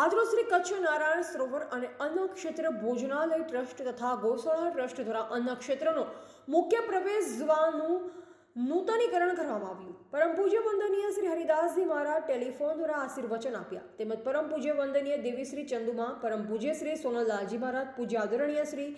આજરોજ શ્રી કચ્છ નારાયણ સરોવર અને અન્ન ક્ષેત્ર ભોજનાલય ટ્રસ્ટ તથા ગૌશાળા ટ્રસ્ટ દ્વારા અન્ન ક્ષેત્રનો મુખ્ય પ્રવેશ દ્વારનું નૂતનીકરણ કરવામાં આવ્યું. પરમ પૂજ્ય વંદનીય શ્રી હરિદાસજી મહારાજ ટેલિફોન દ્વારા આશીર્વચન આપ્યા. તેમજ પરમ પૂજ્ય વંદનીય દેવી શ્રી ચંદુમા, પરમ પૂજ્ય શ્રી સોનલલાલજી મહારાજ, પૂજ્ય આદરણીય શ્રી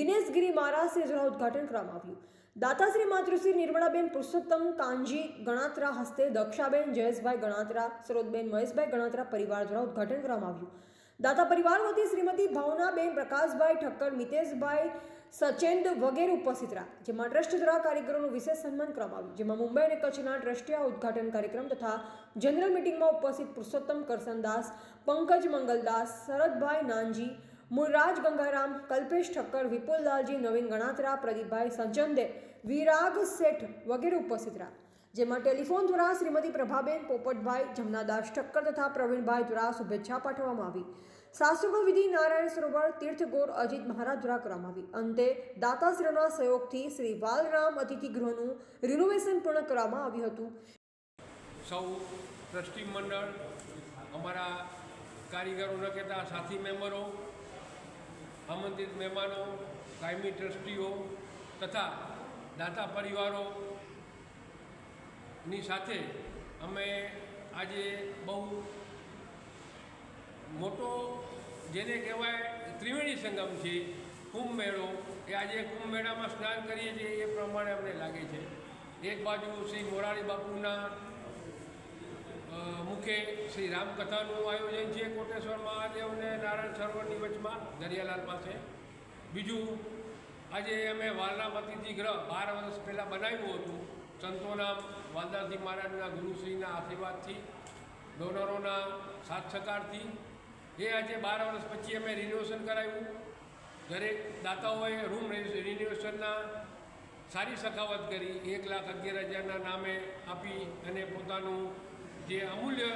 દિનેશગીરી મહારાજ, શ્રી દ્વારા ઉદ્ઘાટન કરવામાં આવ્યું. દાતાશ્રી માતૃશ્રી નિર્મળાબેન પુરુષોત્તમ કાંજી ગણાત્રા હસ્તે, દક્ષાબેન જયેશભાઈ ગણાત્રા, સરોદબેન મહેશભાઈ ગણાત્રા પરિવાર દ્વારા ઉદઘાટન કરવામાં આવ્યું. દાતા પરિવાર વતી શ્રીમતી ભાવનાબેન પ્રકાશભાઈ ઠક્કર, મિતેશભાઈ સચેન્દ વગેરે ઉપસ્થિત રહ્યા. જેમાં ટ્રસ્ટ દ્વારા કાર્યક્રમનું વિશેષ સન્માન કરવામાં આવ્યું. જેમાં મુંબઈ અને કચ્છના ટ્રસ્ટીય ઉદ્ઘાટન કાર્યક્રમ તથા જનરલ મિટિંગમાં ઉપસ્થિત પુરુષોત્તમ કરસનદાસ, પંકજ મંગલદાસ, શરદભાઈ નાનજી મૂળરાજ ગંગારામ, કલ્પેશ ઠક્કર વિપુલલાલજી નવીન ગણાત્રા, પ્રદીપભાઈ સંચંદે વિરાગ શેઠ વગેરે ઉપસ્થિત રહ્યા. જેમાં ટેલિફોન દ્વારા શ્રીમતી પ્રભાબેન પોપટભાઈ, જમનાદાસ ઠક્કર તથા પ્રવીણભાઈ દ્વારા શુભેચ્છા પાઠવવામાં આવી. સાસુગો વિધિ નારાયણ સરોવર તીર્થગોર અજીત મહારાજ દ્વારા કરવામાં આવી. અંતે દાતાશ્રીના સહયોગથી શ્રી વાલરામ અતિથિ ગૃહનું રિનોવેશન પૂર્ણ કરવામાં આવ્યું હતું. સૌ ટ્રસ્ટી મંડળ, અમારા કારીગરો ન કહેતા સાથી મેમ્બરો આમંત્રિત મહેમાનો, કાયમી ટ્રસ્ટીઓ તથા દાતા પરિવારોની સાથે અમે આજે બહુ મોટો જેને કહેવાય ત્રિવેણી સંગમ છે, કુંભ મેળો, એ આજે કુંભ મેળામાં સ્નાન કરીએ છીએ એ પ્રમાણે અમને લાગે છે. એક બાજુ શ્રી મોરારી બાપુના મુખે શ્રી રામકથાનું આયોજન છે કોટેશ્વર મહાદેવ અને નારાયણ સરોવરની વચમાં, દરિયાલાલ પાસે. બીજું, આજે અમે વારનામતીથી અતિથિ ગ્રહ બાર વર્ષ પહેલાં બનાવ્યું હતું. સંતોના વાલદાસજી મહારાજના ગુરુશ્રીના આશીર્વાદથી, ડોનરોના સાથ સહકારથી એ આજે બાર વર્ષ પછી અમે રિનોવેશન કરાવ્યું. દરેક દાતાઓએ રૂમ રિનોવેશનના સારી સખાવત કરી. એક લાખ અગિયાર હજારના નામે આપી અને પોતાનું જે અમૂલ્ય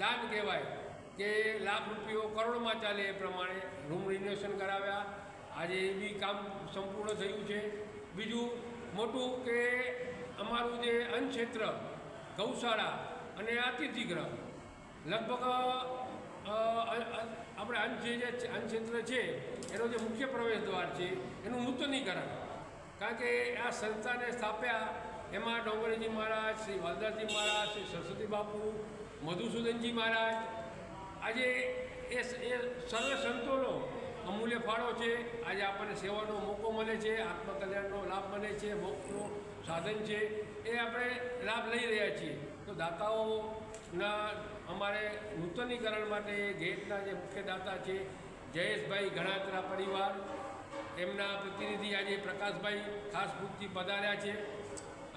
દાન કહેવાય કે લાખ રૂપિયો કરોડમાં ચાલે એ પ્રમાણે રૂમ રિનોવેશન કરાવ્યા. આજે એ બી કામ સંપૂર્ણ થયું છે. બીજું મોટું કે અમારું જે અન્નક્ષેત્ર, ગૌશાળા અને અતિથિગૃહ લગભગ આપણે અન્ન જે જે અન્ન ક્ષેત્ર છે, એનો જે મુખ્ય પ્રવેશ દ્વાર છે, એનું નૂતનીકરણ. કારણ કે આ સંસ્થાને સ્થાપ્યા એમાં ડોંગરીજી મહારાજ, શ્રી વાલદાસજી મહારાજ, શ્રી સરસ્વતી બાપુ, મધુસૂદનજી મહારાજ. આજે એ એ સર્વ સંતોનો અમૂલ્ય ફાળો છે. આજે આપણને સેવાનો મોકો મળે છે, આત્મકલ્યાણનો લાભ મળે છે મોક્ષનો સાધન છે. એ આપણે લાભ લઈ રહ્યા છીએ. તો દાતાઓના અમારે નૂતનીકરણ માટે ગેટના જે મુખ્ય દાતા છે, જયેશભાઈ ગણાત્રા પરિવાર, એમના પ્રતિનિધિ આજે પ્રકાશભાઈ ખાસ ભૂખથી પધાર્યા છે.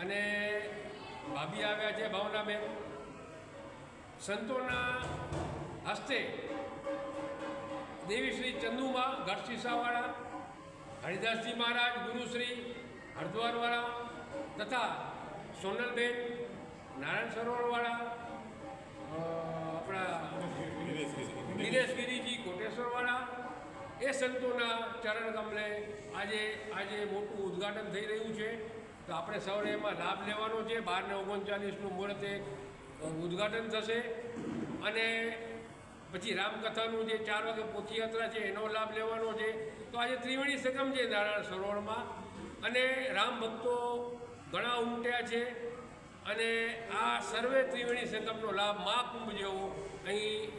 અને ભાભી આવ્યા છે ભાવનાબેન. સંતોના હસ્તે દેવી શ્રી ચંદુમાં સીસાવાળા, હરિદાસજી મહારાજ ગુરુશ્રી હરદ્વારવાળા તથા સોનલબેન, નારાયણ સરોવરવાળા આપણા નિલેશગીરીજી, કોટેશ્વરવાળા, એ સંતોના ચરણ કમલે આજે આજે મોટું ઉદ્ઘાટન થઈ રહ્યું છે. તો આપણે સૌને એમાં લાભ લેવાનો છે. બારને ઓગણચાલીસનું મુહૂર્તે ઉદ્ઘાટન થશે. અને પછી રામકથાનું જે ચાર વાગે પોથીયાત્રા છે, એનો લાભ લેવાનો છે. તો આજે ત્રિવેણી સંગમ છે નારાયણ સરોવરમાં. અને રામ ભક્તો ઘણા ઉમટ્યા છે. અને આ સર્વે ત્રિવેણી સંગમનો લાભ મહાકુંભ જેવો અહીં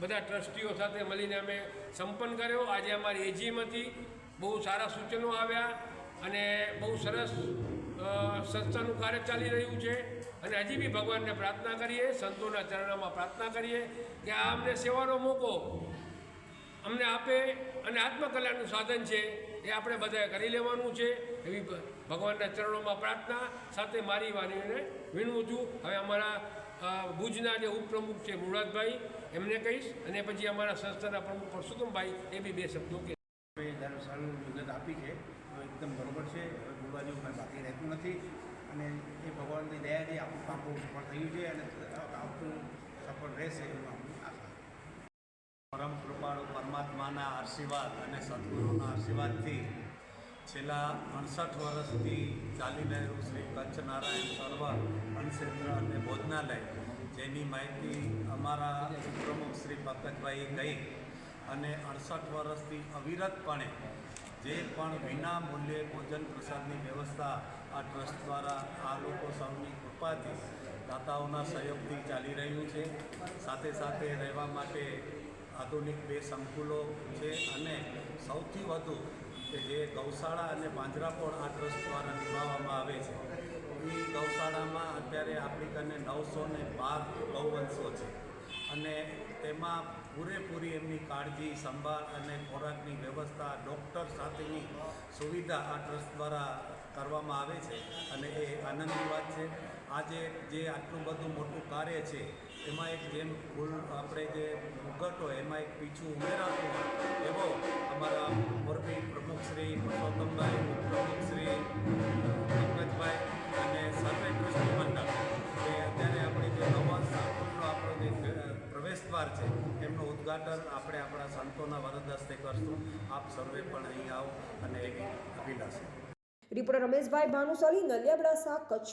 બધા ટ્રસ્ટીઓ સાથે મળીને અમે સંપન્ન કર્યો. આજે અમારી એજીએમ હતી બહુ સારા સૂચનો આવ્યા અને બહુ સરસ સંસ્થાનું કાર્ય ચાલી રહ્યું છે અને હજી બી ભગવાનને પ્રાર્થના કરીએ, સંતોના ચરણોમાં પ્રાર્થના કરીએ કે આ અમને સેવાનો મોકો અમને આપે અને આત્મકલ્યાણનું સાધન છે એ આપણે બધાએ કરી લેવાનું છે એવી ભગવાનના ચરણોમાં પ્રાર્થના સાથે મારી વાણીને વિનવું છું. હવે અમારા ભુજના જે ઉપપ્રમુખ છે મુરાદભાઈ એમને કહીશ અને પછી અમારા સંસ્થાના પ્રમુખ પરસોત્તમભાઈ, એ બી બે શબ્દો કે હવે દર આપી છે. તો એકદમ બરોબર છે. હવે બોલવા જેવું કાંઈ બાકી રહેતું નથી. અને એ ભગવાનની દયાથી આપણું કામ બહુ સફળ થયું છે અને આપણું સફળ રહેશે એવું આપણું આશા પરમ કૃપાળુ પરમાત્માના આશીર્વાદ અને સદગુરુના આશીર્વાદથી છેલ્લા અડસઠ વર્ષથી ચાલી રહેલું શ્રી કચ્છ નારાયણ સરોવર અન્નક્ષેત્ર અને ભોજનાલય, જેની માહિતી અમારા પ્રમુખ શ્રી પંકજભાઈએ કહી અને અડસઠ વર્ષથી અવિરતપણે જે પણ વિના મૂલ્યે ભોજન પ્રસાદની વ્યવસ્થા આ ટ્રસ્ટ દ્વારા આ લોકો સૌની કૃપાથી દાતાઓના સહયોગથી ચાલી રહ્યું છે. સાથે સાથે રહેવા માટે આધુનિક બે સંકુલો છે અને સૌથી વધુ કે જે ગૌશાળા અને પાંજરાપોળ આ ટ્રસ્ટ દ્વારા નિભાવવામાં આવે છે. એ ગૌશાળામાં અત્યારે આપણી કને નવસો ને બાર ગૌવંશો છે. અને તેમાં પૂરેપૂરી એમની કાળજી, સંભાળ અને ખોરાકની વ્યવસ્થા ડૉક્ટર સાથેની સુવિધા આ ટ્રસ્ટ દ્વારા કરવામાં આવે છે અને એ આનંદની વાત છે. આજે જે આટલું બધું મોટું કાર્ય છે, એમાં એક જેમ ફૂલ આપણે જે મુગટ હોય એમાં એક પીછું ઉમેરાતું હોય, એવો અમારા મોરબી પ્રમુખશ્રી પુરુષોત્તમભાઈ ઉપપ્રમુખ શ્રી પંકજભાઈ અને સર્વે ટ્રસ્ટી મંડળ એ અત્યારે આપણે જે નવા પ્રવેશ છે. એમનું ઉદ્ઘાટન આપણે આપણા સંતોના વરદ હસ્તે કરશું. આપ સર્વે પણ અહીં આવો અને એવી અભિલાષા. રિપોર્ટર રમેશભાઈ ભાનુશાલી નલિયાબડાસા કચ્છ.